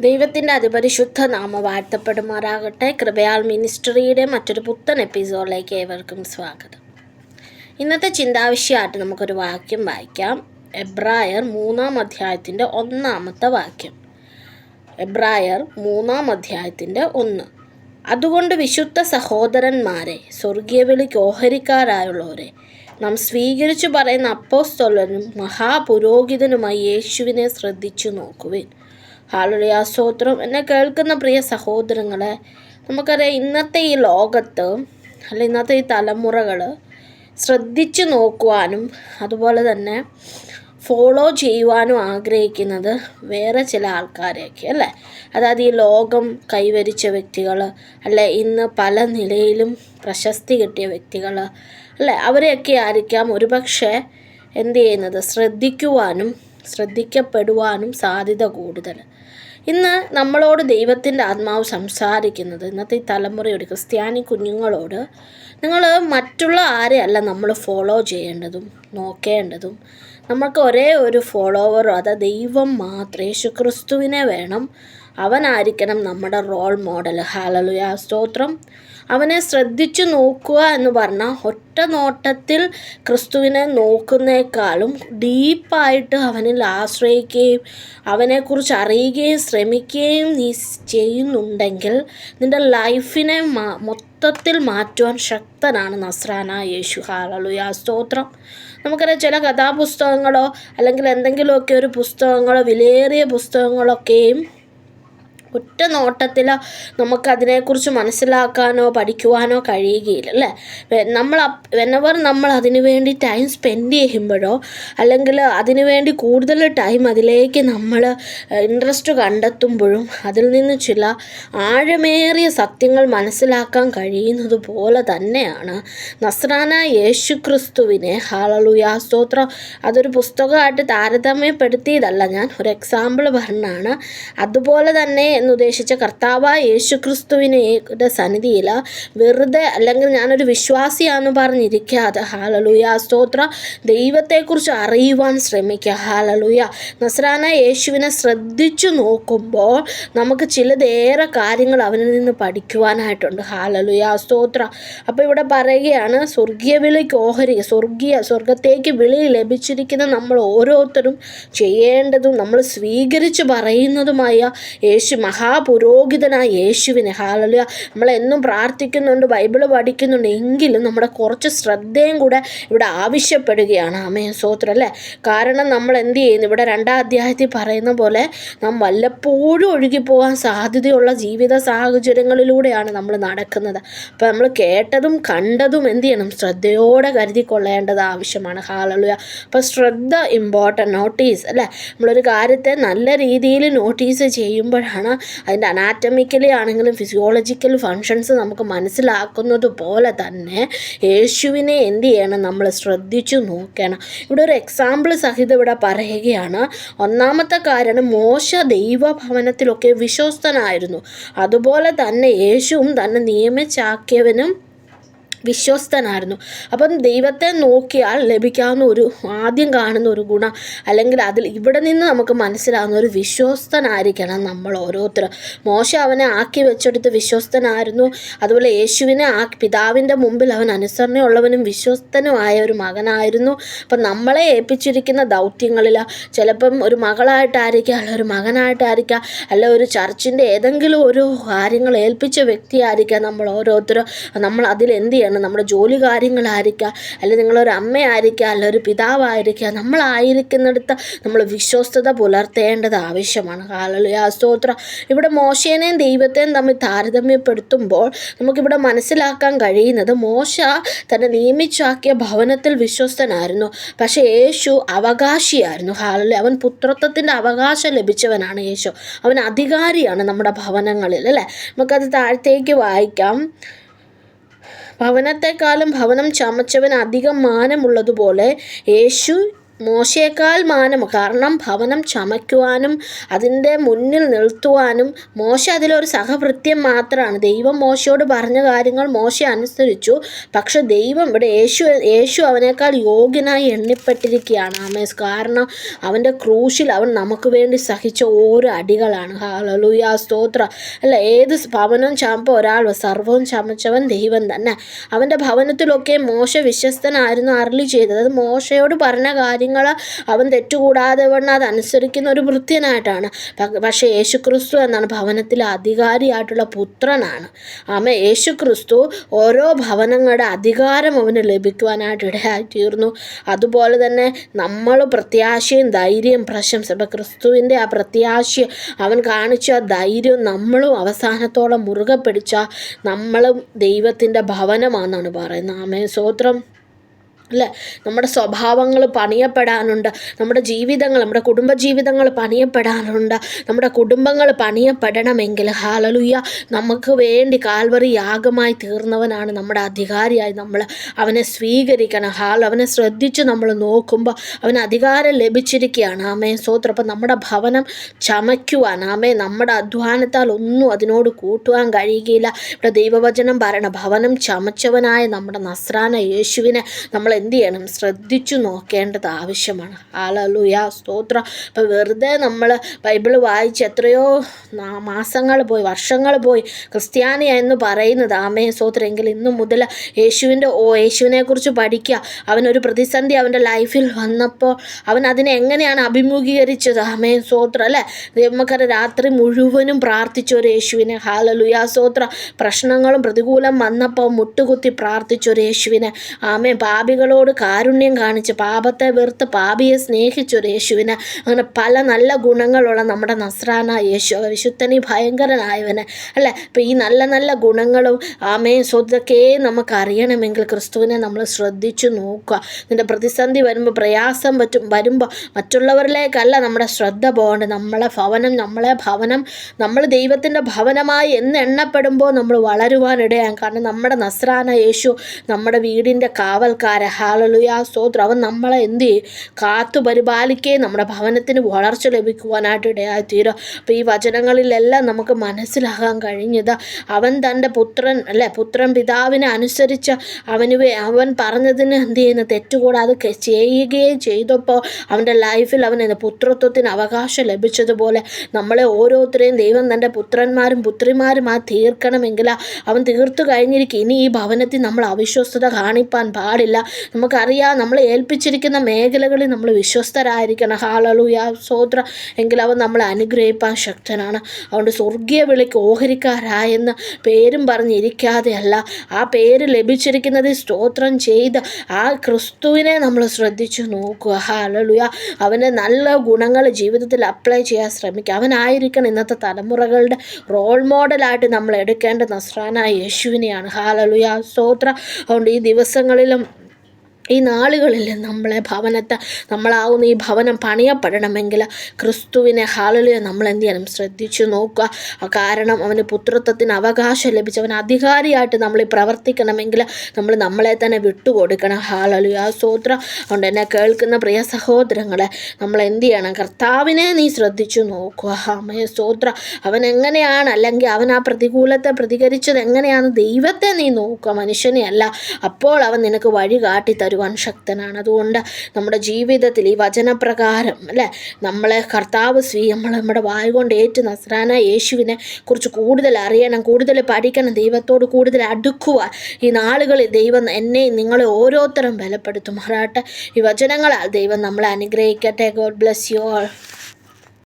ദൈവത്തിന്റെ അതിപരിശുദ്ധ നാമ വാഴ്ത്തപ്പെടുമാറാകട്ടെ. കൃപയാൽ മിനിസ്ട്രിയുടെ മറ്റൊരു പുത്തൻ എപ്പിസോഡിലേക്ക് ഏവർക്കും സ്വാഗതം. ഇന്നത്തെ ചിന്താവിഷയമായിട്ട് നമുക്കൊരു വാക്യം വായിക്കാം. എബ്രായർ മൂന്നാം അധ്യായത്തിന്റെ ഒന്നാമത്തെ വാക്യം. എബ്രായർ മൂന്നാം അധ്യായത്തിന്റെ ഒന്ന്. അതുകൊണ്ട് വിശുദ്ധ സഹോദരന്മാരെ സ്വർഗീയ വിളിക്ക് ഓഹരിക്കാരായുള്ളവരെ നാം സ്വീകരിച്ചു പറയുന്ന അപ്പോസ്തോലനും മഹാപുരോഹിതനുമായി യേശുവിനെ ശ്രദ്ധിച്ചു നോക്കുവിൻ. ഹാലുലിയ. സ്തോത്രം. എന്നെ കേൾക്കുന്ന പ്രിയ സഹോദരങ്ങളെ നമുക്കറിയാം ഇന്നത്തെ ഈ ലോകത്ത് അല്ല ഇന്നത്തെ ഈ തലമുറകൾ ശ്രദ്ധിച്ചു നോക്കുവാനും അതുപോലെ തന്നെ ഫോളോ ചെയ്യുവാനും ആഗ്രഹിക്കുന്നത് വേറെ ചില ആൾക്കാരെയൊക്കെ അല്ലേ? അതായത് ഈ ലോകം കൈവരിച്ച വ്യക്തികൾ അല്ലെ ഇന്ന് പല നിലയിലും പ്രശസ്തി കിട്ടിയ വ്യക്തികൾ അല്ലെ അവരെയൊക്കെ ആയിരിക്കാം ഒരുപക്ഷെ എന്ത് ചെയ്യുന്നത്? ശ്രദ്ധിക്കുവാനും ശ്രദ്ധിക്കപ്പെടുവാനും സാധ്യത കൂടുതൽ ഇന്ന് നമ്മളോട് ദൈവത്തിന്റെ ആത്മാവ് സംസാരിക്കുന്നത് ഇന്നത്തെ ഈ തലമുറയോട് ക്രിസ്ത്യാനി കുഞ്ഞുങ്ങളോട് നിങ്ങൾ മറ്റുള്ള ആരെയല്ല നമ്മൾ ഫോളോ ചെയ്യേണ്ടതും നോക്കേണ്ടതും. നമുക്ക് ഒരേ ഒരു ഫോളോവറോ അതാ ദൈവം മാത്രം യേശു ക്രിസ്തുവിനെ വേണം അവനായിരിക്കണം നമ്മുടെ റോൾ മോഡൽ ഹാലലുയ സ്തോത്രം. അവനെ ശ്രദ്ധിച്ചു നോക്കുക എന്ന് പറഞ്ഞാൽ ഒറ്റ നോട്ടത്തിൽ ക്രിസ്തുവിനെ നോക്കുന്നേക്കാളും ഡീപ്പായിട്ട് അവനിൽ ആശ്രയിക്കുകയും അവനെക്കുറിച്ച് അറിയുകയും ശ്രമിക്കുകയും നീ ചെയ്യുന്നുണ്ടെങ്കിൽ നിന്റെ ലൈഫിനെ മൊത്തത്തിൽ മാറ്റുവാൻ ശക്തനാണ് നസ്രാന യേശു. ഹാലലുയ സ്തോത്രം. നമുക്കറിയാം ചില കഥാപുസ്തകങ്ങളോ അല്ലെങ്കിൽ എന്തെങ്കിലുമൊക്കെ ഒരു പുസ്തകങ്ങളോ വിലയേറിയ പുസ്തകങ്ങളൊക്കെയും ഒറ്റ നോട്ടത്തിൽ നമുക്കതിനെക്കുറിച്ച് മനസ്സിലാക്കാനോ പഠിക്കുവാനോ കഴിയുകയില്ല അല്ലേ? നമ്മൾ വെനവർ നമ്മൾ അതിനു വേണ്ടി ടൈം സ്പെൻഡ് ചെയ്യുമ്പോഴോ അല്ലെങ്കിൽ അതിനു വേണ്ടി കൂടുതൽ ടൈം അതിലേക്ക് നമ്മൾ ഇൻട്രസ്റ്റ് കണ്ടെത്തുമ്പോഴും അതിൽ നിന്ന് ചില ആഴമേറിയ സത്യങ്ങൾ മനസ്സിലാക്കാൻ കഴിയുന്നത് പോലെ തന്നെയാണ് നസ്രാന യേശു ക്രിസ്തുവിനെ ഹാളലുയാ സ്തോത്രം. അതൊരു പുസ്തകമായിട്ട് താരതമ്യപ്പെടുത്തിയതല്ല. ഞാൻ ഒരു എക്സാമ്പിൾ പറഞ്ഞാണ്. അതുപോലെ തന്നെ എന്നുദ്ദേശിച്ച കർത്താവ് യേശു ക്രിസ്തുവിനെ സന്നിധിയില വെറുതെ അല്ലെങ്കിൽ ഞാനൊരു വിശ്വാസിയാന്ന് പറഞ്ഞിരിക്കാതെ ഹാലലുയ സ്തോത്ര. ദൈവത്തെക്കുറിച്ച് അറിയുവാൻ ശ്രമിക്കുക ഹാലലുയ നസ്രാന യേശുവിനെ ശ്രദ്ധിച്ചു നോക്കുമ്പോൾ നമുക്ക് ചിലതേറെ കാര്യങ്ങൾ അവനിൽ നിന്ന് പഠിക്കുവാനായിട്ടുണ്ട് ഹാലലുയ സ്തോത്ര. അപ്പോൾ ഇവിടെ പറയുകയാണ് സ്വർഗീയ വിളിക്ക് ഓഹരി സ്വർഗീയ സ്വർഗത്തേക്ക് വിളി ലഭിച്ചിരിക്കുന്ന നമ്മൾ ഓരോരുത്തരും ചെയ്യേണ്ടതും നമ്മൾ സ്വീകരിച്ച് പറയുന്നതുമായ യേശു മഹാപുരോഹിതനായ യേശുവിനെ. ഹാലലുയ നമ്മളെന്നും പ്രാർത്ഥിക്കുന്നുണ്ട് ബൈബിൾ പഠിക്കുന്നുണ്ട്. എങ്കിലും നമ്മുടെ കുറച്ച് ശ്രദ്ധയും കൂടെ ഇവിടെ ആവശ്യപ്പെടുകയാണ്. അമേ സോത്രം അല്ലേ? കാരണം നമ്മൾ എന്ത് ചെയ്യുന്നു? ഇവിടെ രണ്ടാം അധ്യായത്തിൽ പറയുന്ന പോലെ നാം വല്ലപ്പോഴും ഒഴുകിപ്പോകാൻ സാധ്യതയുള്ള ജീവിത സാഹചര്യങ്ങളിലൂടെയാണ് നമ്മൾ നടക്കുന്നത്. അപ്പം നമ്മൾ കേട്ടതും കണ്ടതും എന്ത് ചെയ്യണം? ശ്രദ്ധയോടെ കരുതിക്കൊള്ളേണ്ടത് ആവശ്യമാണ്. ഹാലലുയ അപ്പം ശ്രദ്ധ ഇമ്പോർട്ടന്റ് നോട്ടീസ് അല്ലേ? നമ്മളൊരു കാര്യത്തെ നല്ല രീതിയിൽ നോട്ടീസ് ചെയ്യുമ്പോഴാണ് അതിന്റെ അനാറ്റമിക്കലി ആണെങ്കിലും ഫിസിയോളജിക്കൽ ഫങ്ഷൻസ് നമുക്ക് മനസ്സിലാക്കുന്നത് പോലെ തന്നെ യേശുവിനെ എന്ത് ചെയ്യണം? നമ്മൾ ശ്രദ്ധിച്ചു നോക്കണം. ഇവിടെ ഒരു എക്സാമ്പിൾ സഹിതം ഇവിടെ പറയുകയാണ്. ഒന്നാമത്തെ കാരണം മോശ ദൈവഭവനത്തിലൊക്കെ വിശ്വസ്തനായിരുന്നു. അതുപോലെ തന്നെ യേശുവും തന്നെ നിയമിച്ചാക്കിയവനും വിശ്വസ്തനായിരുന്നു. അപ്പം ദൈവത്തെ നോക്കിയാൽ ലഭിക്കാവുന്ന ഒരു ആദ്യം കാണുന്ന ഒരു ഗുണം അല്ലെങ്കിൽ അതിൽ ഇവിടെ നിന്ന് നമുക്ക് മനസ്സിലാകുന്ന ഒരു വിശ്വസ്തനായിരിക്കണം നമ്മൾ ഓരോരുത്തരും മോശ അവനെ ആക്കി വെച്ചെടുത്ത് വിശ്വസ്തനായിരുന്നു. അതുപോലെ യേശുവിനെ ആ പിതാവിന്റെ മുമ്പിൽ അവൻ അനുസരണയുള്ളവനും വിശ്വസ്തനുമായ ഒരു മകനായിരുന്നു. അപ്പം നമ്മളെ ഏൽപ്പിച്ചിരിക്കുന്ന ദൗത്യങ്ങളിൽ ചിലപ്പം ഒരു മകളായിട്ടായിരിക്കാം അല്ല ഒരു മകനായിട്ടായിരിക്കാം അല്ല ഒരു ചർച്ചിന്റെ ഏതെങ്കിലും ഒരു കാര്യങ്ങൾ ഏൽപ്പിച്ച വ്യക്തിയായിരിക്കാം നമ്മൾ ഓരോരുത്തരും നമ്മൾ അതിൽ എന്ത് ചെയ്യണം? ചെയ്യണം നമ്മുടെ ജോലി കാര്യങ്ങളായിരിക്കാം അല്ലെങ്കിൽ നിങ്ങളൊരു അമ്മയായിരിക്കുക അല്ല ഒരു പിതാവായിരിക്കുക നമ്മളായിരിക്കുന്നിടത്ത് നമ്മൾ വിശ്വസ്തത പുലർത്തേണ്ടത് ആവശ്യമാണ്. കാലലുയ സ്തോത്ര. ഇവിടെ മോശേനെയും ദൈവത്തെയും തമ്മിൽ താരതമ്യപ്പെടുത്തുമ്പോൾ നമുക്കിവിടെ മനസ്സിലാക്കാൻ കഴിയുന്നത് മോശ തന്നെ നിയമിച്ചാക്കിയ ഭവനത്തിൽ വിശ്വസ്തനായിരുന്നു. പക്ഷേ യേശു അവകാശിയായിരുന്നു. ഹാലലി അവൻ പുത്രത്വത്തിന്റെ അവകാശം ലഭിച്ചവനാണ് യേശു. അവൻ അധികാരിയാണ് നമ്മുടെ ഭവനങ്ങളിൽ അല്ലേ? നമുക്കത് താഴത്തേക്ക് വായിക്കാം. ഭവനത്തെക്കാളും ഭവനം ചമച്ചവൻ അധികം മാനമുള്ളതുപോലെ യേശു മോശയേക്കാൾ മാനം കാരണം ഭവനം ചമയ്ക്കുവാനും അതിന്റെ മുന്നിൽ നിർത്തുവാനും മോശ അതിലൊരു സഹവൃത്യം മാത്രമാണ്. ദൈവം മോശയോട് പറഞ്ഞ കാര്യങ്ങൾ മോശ അനുസരിച്ചു. പക്ഷെ ദൈവം ഇവിടെ യേശു യേശു അവനേക്കാൾ യോഗ്യനായി എണ്ണിപ്പെട്ടിരിക്കുകയാണ്. ആമേസ് കാരണം അവന്റെ ക്രൂശിൽ അവൻ നമുക്ക് വേണ്ടി സഹിച്ച ഓരോ അടികളാണ്. ഹാലലുയ സ്തോത്ര. അല്ല ഏത് ഭവനം ചാമ്പോ ഒരാൾ സർവവും ചമച്ചവൻ ദൈവം തന്നെ. അവന്റെ ഭവനത്തിലൊക്കെ മോശ വിശ്വസ്തനായിരുന്നു അരളി ചെയ്തത്. അത് മോശയോട് പറഞ്ഞ കാര്യങ്ങൾ അവൻ തെറ്റുകൂടാതെ വണ്ണം അതനുസരിക്കുന്ന ഒരു വൃത്യനായിട്ടാണ്. പക്ഷേ യേശുക്രിസ്തു എന്നാണ് ഭവനത്തിലെ അധികാരിയായിട്ടുള്ള പുത്രനാണ്. ആമ യേശുക്രിസ്തു ഓരോ ഭവനങ്ങളുടെ അധികാരം അവന് ലഭിക്കുവാനായിട്ട് ഇടയായി തീർന്നു അതുപോലെ തന്നെ നമ്മൾ പ്രത്യാശയും ധൈര്യം പ്രശംസ ക്രിസ്തുവിന്റെ ആ പ്രത്യാശ അവൻ കാണിച്ച ധൈര്യം നമ്മളും അവസാനത്തോളം മുറുകെ പിടിച്ച നമ്മളും ദൈവത്തിന്റെ ഭവനമാണെന്നാണ് പറയുന്നത്. ആമേ സ്വോത്രം അല്ലേ? നമ്മുടെ സ്വഭാവങ്ങൾ പണിയപ്പെടാനുണ്ട്. നമ്മുടെ ജീവിതങ്ങൾ നമ്മുടെ കുടുംബജീവിതങ്ങൾ പണിയപ്പെടാനുണ്ട്. നമ്മുടെ കുടുംബങ്ങൾ പണിയപ്പെടണമെങ്കിൽ ഹാലലുയ്യ നമുക്ക് വേണ്ടി കാൽവറി യാഗമായി തീർന്നവനാണ് നമ്മുടെ അധികാരിയായി നമ്മൾ. അവനെ സ്വീകരിക്കണം. ഹാൽ അവനെ ശ്രദ്ധിച്ച് നമ്മൾ നോക്കുമ്പോൾ അവന് അധികാരം ലഭിച്ചിരിക്കുകയാണ്. ആമേ സോത്ര അപ്പം നമ്മുടെ ഭവനം ചമയ്ക്കുവാൻ ആമേ നമ്മുടെ അധ്വാനത്താൽ ഒന്നും അതിനോട് കൂട്ടുവാൻ കഴിയുകയില്ല. ഇവിടെ ദൈവവചനം പറയണം ഭവനം ചമച്ചവനായ നമ്മുടെ നസ്രാന യേശുവിനെ നമ്മൾ എന്ത് ചെയ്യണം? ശ്രദ്ധിച്ചു നോക്കേണ്ടത് ആവശ്യമാണ്. ആലലുയ സ്തോത്ര. ഇപ്പം വെറുതെ നമ്മൾ ബൈബിൾ വായിച്ച് എത്രയോ മാസങ്ങൾ പോയി വർഷങ്ങൾ പോയി ക്രിസ്ത്യാനി എന്ന് പറയുന്നത്. ആമേ സ്തോത്രം. എങ്കിൽ ഇന്നു മുതൽ യേശുവിന്റെ ഓ യേശുവിനെക്കുറിച്ച് പഠിക്കുക. അവനൊരു പ്രതിസന്ധി അവന്റെ ലൈഫിൽ വന്നപ്പോൾ അവൻ അതിനെ എങ്ങനെയാണ് അഭിമുഖീകരിച്ചത്? ആമേ സ്തോത്രം അല്ലേ? നമുക്കറിയാം രാത്രി മുഴുവനും പ്രാർത്ഥിച്ച ഒരു യേശുവിനെ. ഹാലലുയ സ്തോത്രം. പ്രശ്നങ്ങളും പ്രതികൂലം വന്നപ്പോൾ മുട്ടുകുത്തി പ്രാർത്ഥിച്ച ഒരു യേശുവിനെ. ആമേ പാപികളോട് കാരുണ്യം കാണിച്ച് പാപത്തെ വെറുത്ത് പാപിയെ സ്നേഹിച്ചൊരു യേശുവിന് അങ്ങനെ പല നല്ല ഗുണങ്ങളുള്ള നമ്മുടെ നസ്രാന യേശു. വിശുദ്ധനി ഭയങ്കരനായവന് അല്ലേ? അപ്പം ഈ നല്ല നല്ല ഗുണങ്ങളും ആമേ സ്വതൊക്കെ നമുക്ക് അറിയണമെങ്കിൽ ക്രിസ്തുവിനെ നമ്മൾ ശ്രദ്ധിച്ചു നോക്കുക. നിന്റെ പ്രതിസന്ധി വരുമ്പോൾ പ്രയാസം പറ്റും വരുമ്പോൾ മറ്റുള്ളവരിലേക്കല്ല നമ്മുടെ ശ്രദ്ധ പോകേണ്ടത്. നമ്മളെ ഭവനം നമ്മളെ ഭവനം നമ്മൾ ദൈവത്തിന്റെ ഭവനമായി എന്ന് എണ്ണപ്പെടുമ്പോൾ നമ്മൾ വളരുവാനിടയാണ് കാരണം നമ്മുടെ നസ്രാന യേശു നമ്മുടെ വീടിന്റെ കാവൽക്കാര ഹാലലുയാ സ്തോത്രം അവൻ നമ്മളെ എന്ത് ചെയ്യും? കാത്തു പരിപാലിക്കുകയും നമ്മുടെ ഭവനത്തിന് വളർച്ച ലഭിക്കുവാനായിട്ട് ഇടയായി തീരും അപ്പോൾ ഈ വചനങ്ങളിലെല്ലാം നമുക്ക് മനസ്സിലാകാൻ കഴിഞ്ഞത്. അവൻ തന്റെ പുത്രൻ അല്ലെ പുത്രൻ പിതാവിനെ അനുസരിച്ച് അവന് അവൻ പറഞ്ഞതിന് എന്ത് ചെയ്യുന്നു? തെറ്റുകൂടാതെ ചെയ്യുകയും ചെയ്തപ്പോൾ അവന്റെ ലൈഫിൽ അവൻ പുത്രത്വത്തിന് അവകാശം ലഭിച്ചതുപോലെ നമ്മളെ ഓരോരുത്തരെയും ദൈവം തന്റെ പുത്രന്മാരും പുത്രിമാരും ആ തീർക്കണമെങ്കിൽ അവൻ തീർത്തു കഴിഞ്ഞിരിക്കും. ഇനി ഈ ഭവനത്തിൽ നമ്മൾ അവിശ്വസ്തത കാണിപ്പാൻ പാടില്ല. നമുക്കറിയാം നമ്മൾ ഏൽപ്പിച്ചിരിക്കുന്ന മേഖലകളിൽ നമ്മൾ വിശ്വസ്തരായിരിക്കണം. ഹാലലൂയ സോത്ര എങ്കിൽ അവൻ നമ്മളെ അനുഗ്രഹിപ്പാൻ ശക്തനാണ്. അതുകൊണ്ട് സ്വർഗീയ വിളിക്ക് ഓഹരിക്കാരായെന്ന് പേരും പറഞ്ഞിരിക്കാതെയല്ല ആ പേര് ലഭിച്ചിരിക്കുന്നത് സ്തോത്രം ചെയ്ത് ആ ക്രിസ്തുവിനെ നമ്മൾ ശ്രദ്ധിച്ചു നോക്കുക. ഹാലലുയ അവന്റെ നല്ല ഗുണങ്ങൾ ജീവിതത്തിൽ അപ്ലൈ ചെയ്യാൻ ശ്രമിക്കുക. അവനായിരിക്കണം ഇന്നത്തെ തലമുറകളുടെ റോൾ മോഡലായിട്ട് നമ്മൾ എടുക്കേണ്ട നസ്രാനായ യേശുവിനെയാണ്. ഹാലലുയ സ്തോത്ര അതുകൊണ്ട് ഈ ദിവസങ്ങളിലും ഈ നാളുകളിൽ നമ്മളെ ഭവനത്തെ നമ്മളാവുന്ന ഈ ഭവനം പണിയപ്പെടണമെങ്കിൽ ക്രിസ്തുവിനെ ഹാളിൽ നമ്മൾ എന്ത് ചെയ്യണം? ശ്രദ്ധിച്ചു നോക്കുക. കാരണം അവന് പുത്രത്വത്തിന് അവകാശം ലഭിച്ചവൻ അധികാരിയായിട്ട് നമ്മൾ പ്രവർത്തിക്കണമെങ്കിൽ നമ്മൾ നമ്മളെ തന്നെ വിട്ടുകൊടുക്കണം. ഹാളലു ആ സ്തോത്ര അതുകൊണ്ട് എന്നെ കേൾക്കുന്ന പ്രിയ സഹോദരങ്ങളെ നമ്മൾ എന്ത് ചെയ്യണം? കർത്താവിനെ നീ ശ്രദ്ധിച്ചു നോക്കുക. അമ്മയെ സ്തോത്ര അവൻ എങ്ങനെയാണ്? അല്ലെങ്കിൽ അവൻ ആ പ്രതികൂലത്തെ പ്രതികരിച്ചത് എങ്ങനെയാണ്? ദൈവത്തെ നീ നോക്കുക. മനുഷ്യനെ അല്ല അപ്പോൾ അവൻ നിനക്ക് വഴി കാട്ടി തരും ചെയ്യുവാൻ ശക്തനാണ്. അതുകൊണ്ട് നമ്മുടെ ജീവിതത്തിൽ ഈ വചനപ്രകാരം അല്ലേ? നമ്മളെ കർത്താവ് സ്വീ നമ്മൾ നമ്മുടെ വായ കൊണ്ട് ഏറ്റു നസ്രാന യേശുവിനെ കുറിച്ച് കൂടുതൽ അറിയണം കൂടുതൽ പഠിക്കണം ദൈവത്തോട് കൂടുതൽ അടുക്കുവാൻ ഈ നാളുകളിൽ ദൈവം എന്നെ നിങ്ങളെ ഓരോരുത്തരും ബലപ്പെടുത്തുമാറാട്ടെ ഈ വചനങ്ങളാൽ ദൈവം നമ്മളെ അനുഗ്രഹിക്കട്ടെ. God bless you all